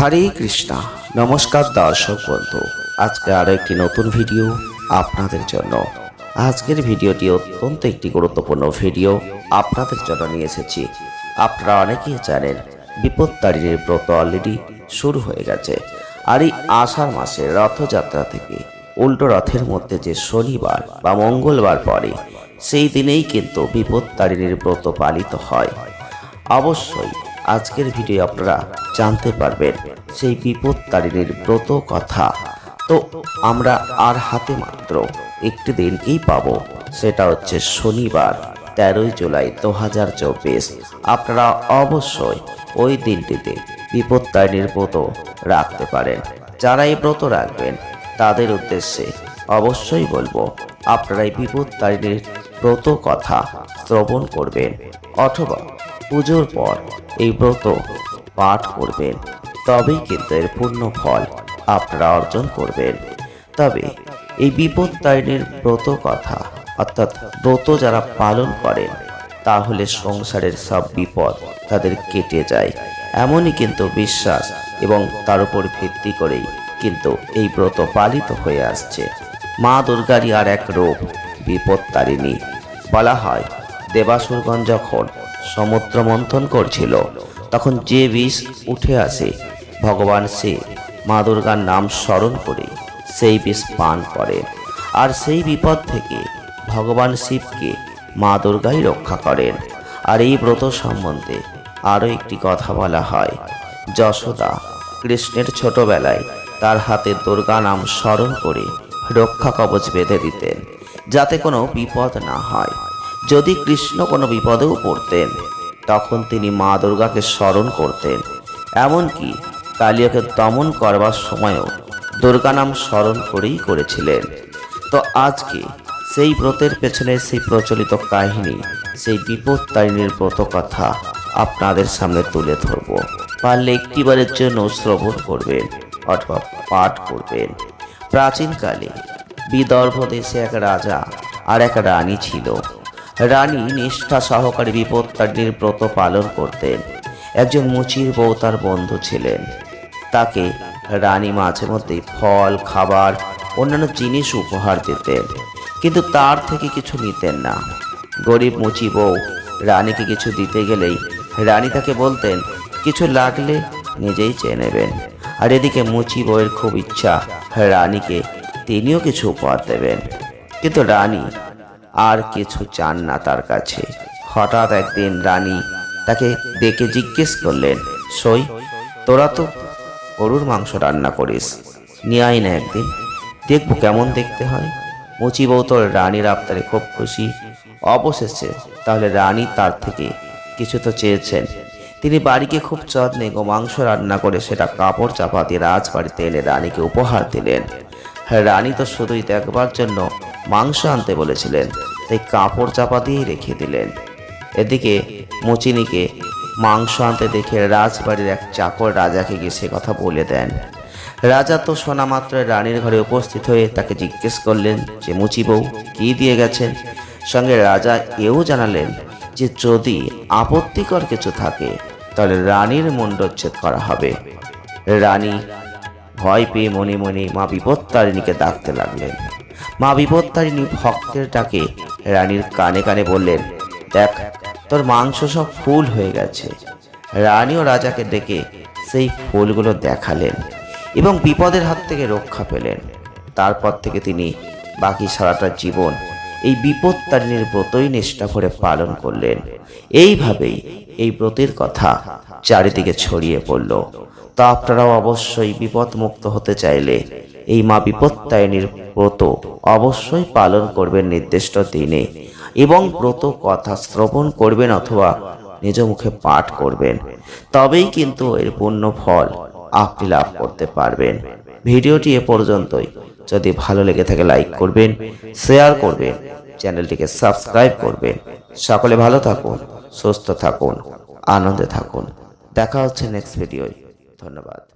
হরে কৃষ্ণা। নমস্কার দর্শক বন্ধু। আজকে আরও একটি নতুন ভিডিও আপনাদের জন্য। আজকের ভিডিওটি অত্যন্ত একটি গুরুত্বপূর্ণ ভিডিও আপনাদের জন্য নিয়ে এসেছি। আপনারা অনেকেই জানেন বিপত্তারিণীর ব্রত অলরেডি শুরু হয়ে গেছে। আর এই আষাঢ় মাসে রথযাত্রা থেকে উল্টো রথের মধ্যে যে শনিবার বা মঙ্গলবার পরে সেই দিনেই কিন্তু বিপত্তারিণীর ব্রত পালিত হয়। অবশ্যই আজকের ভিডিও আপনারা জানতে পারবেন। সেই বিপত্তারিণীর ব্রত কথা। তো আমরা আর হাতে মাত্র একটি দিনকেই পাবো। সেটা হচ্ছে শনিবার, তেরোই জুলাই দু হাজার চব্বিশ। আপনারা অবশ্যই ওই দিনটিতে বিপত্তারিণীর ব্রত রাখতে পারেন। যারা এই ব্রত রাখবেন, তাদের উদ্দেশ্যে অবশ্যই বলব, আপনারা এই বিপত্তারিণীর ব্রত কথা শ্রবণ করবেন। অথবা পুজোর পর এই ব্রত পাঠ করবেন, তবেই কিন্তু এর পূর্ণ ফল আপনারা অর্জন করবেন। তবে এই বিপত্তারিণীর ব্রত কথা, অর্থাৎ ব্রত যারা পালন করেন, তাহলে সংসারের সব বিপদ তাদের কেটে যায়। এমনই কিন্তু বিশ্বাস এবং তার উপর ভিত্তি করেই কিন্তু এই ব্রত পালিত হয়ে আসছে। মা দুর্গারই আর এক রূপ, বিপত্তারিণী। বলা হয়, দেবাসুরগণ যখন সমুদ্র মন্থন করছিল তখন যে বিষ উঠে আসে, ভগবান সে মা দুর্গার নাম স্মরণ করে সেই বিষ পান করেন। আর সেই বিপদ থেকে ভগবান শিবকে মা দুর্গাই রক্ষা করেন। আর এই ব্রত সম্বন্ধে আরও একটি কথা বলা হয়। যশোদা কৃষ্ণের ছোটবেলায় তার হাতে দুর্গা নাম স্মরণ করে রক্ষা কবচ বেঁধে দিতেন, যাতে কোনো বিপদ না হয়। যদি কৃষ্ণ কোনো বিপদেও পড়তেন তখন তিনি মা দুর্গাকে স্মরণ করতেন। এমনকি কালিয়াকে দমন করবার সময়ও দুর্গা নাম স্মরণ করেই করেছিলেন। তো আজকে সেই ব্রতের পেছনে সেই প্রচলিত কাহিনী, সেই বিপত্তারিণীর ব্রত কথা আপনাদের সামনে তুলে ধরব। পারলে একটিবারের জন্য শ্রবণ করবেন অথবা পাঠ করবেন। প্রাচীনকালে বিদর্ভ দেশে এক রাজা আর এক রানী ছিল। রানী নিষ্ঠা সহকারে বিপত্তারিণীর ব্রত পালন করতেন। একজন মুচির বউ তার বন্ধু ছিলেন। তাকে রানী মাঝে মধ্যে ফল, খাবার, অন্যান্য জিনিস উপহার দিতেন। কিন্তু তার থেকে কিছু নিতেন না। গরিব মুচি বউ রানীকে কিছু দিতে গেলেই রানী তাকে বলতেন, কিছু লাগলে নিজেই চেয়ে নেবেন। আর এদিকে মুচি বউয়ের খুব ইচ্ছা রানীকে তিনিও কিছু উপহার দেবেন। কিন্তু রানী আর কিছু চান না তার কাছে। হঠাৎ একদিন রানী তাকে ডেকে জিজ্ঞেস করলেন, সই, তোরা তো গরুর মাংস রান্না করিস। নিয়ে আয় না একদিন। দেখব কেমন দেখতে হয়। মুচি বৌতল রানীর আবতারে খুব খুশি। অবশেষে তাহলে রানী তার থেকে কিছু তো চেয়েছেন। তিনি বাড়িকে খুব যত্নে গো মাংস রান্না করে সেটা কাপড় চাপা দিয়ে রাজবাড়িতে এনে রানীকে উপহার দিলেন। রানী তো শুধুই দেখবার জন্য মাংস আনতে বলেছিলেন, তাই কাপড় চাপা দিয়েই রেখে দিলেন। এদিকে মুচিনিকে মাংস আনতে দেখে রাজবাড়ির এক চাকর রাজাকে গিয়ে সে কথা বলে দেন। রাজা তো শোনা মাত্র রানীর ঘরে উপস্থিত হয়ে তাকে জিজ্ঞেস করলেন যে, মুচি বউ, কি দিয়ে গেছেন? সঙ্গে রাজা এও জানালেন যে, যদি আপত্তিকর কিছু থাকে, তাহলে রানীর মুন্ডচ্ছেদ করা হবে। রানী ভয় পেয়ে মনে মনে মা বিপত্তারিণীকে ডাকতে লাগলেন। মা বিপত্তারিণী ভক্তের ডাকে রানীর কানে কানে বললেন, দেখ, তোর মাংস সব ফুল হয়ে গেছে। রানীও রাজাকে ডেকে সেই ফুলগুলো দেখালেন এবং বিপদের হাত থেকে রক্ষা পেলেন। তারপর থেকে তিনি বাকি সারাটা জীবন এই বিপত্তারিণীর ব্রতই নিষ্ঠা করে পালন করলেন। এইভাবেই এই ব্রতের কথা চারিদিকে ছড়িয়ে পড়ল। তা আপনারাও অবশ্যই বিপদমুক্ত হতে চাইলে এই মা বিপত্তায়নীর ব্রত অবশ্যই পালন করবেন নির্দিষ্ট দিনে এবং ব্রত কথা শ্রবণ করবেন অথবা নিজ মুখে পাঠ করবেন। তবেই কিন্তু এর পূর্ণ ফল আপনি লাভ করতে পারবেন। ভিডিওটি এ পর্যন্তই। যদি ভালো লেগে থাকে লাইক করবেন, শেয়ার করবেন, চ্যানেলটিকে সাবস্ক্রাইব করবেন। সকলে ভালো থাকুন, সুস্থ থাকুন, আনন্দে থাকুন। দেখা হচ্ছে নেক্সট ভিডিওয়। ধন্যবাদ।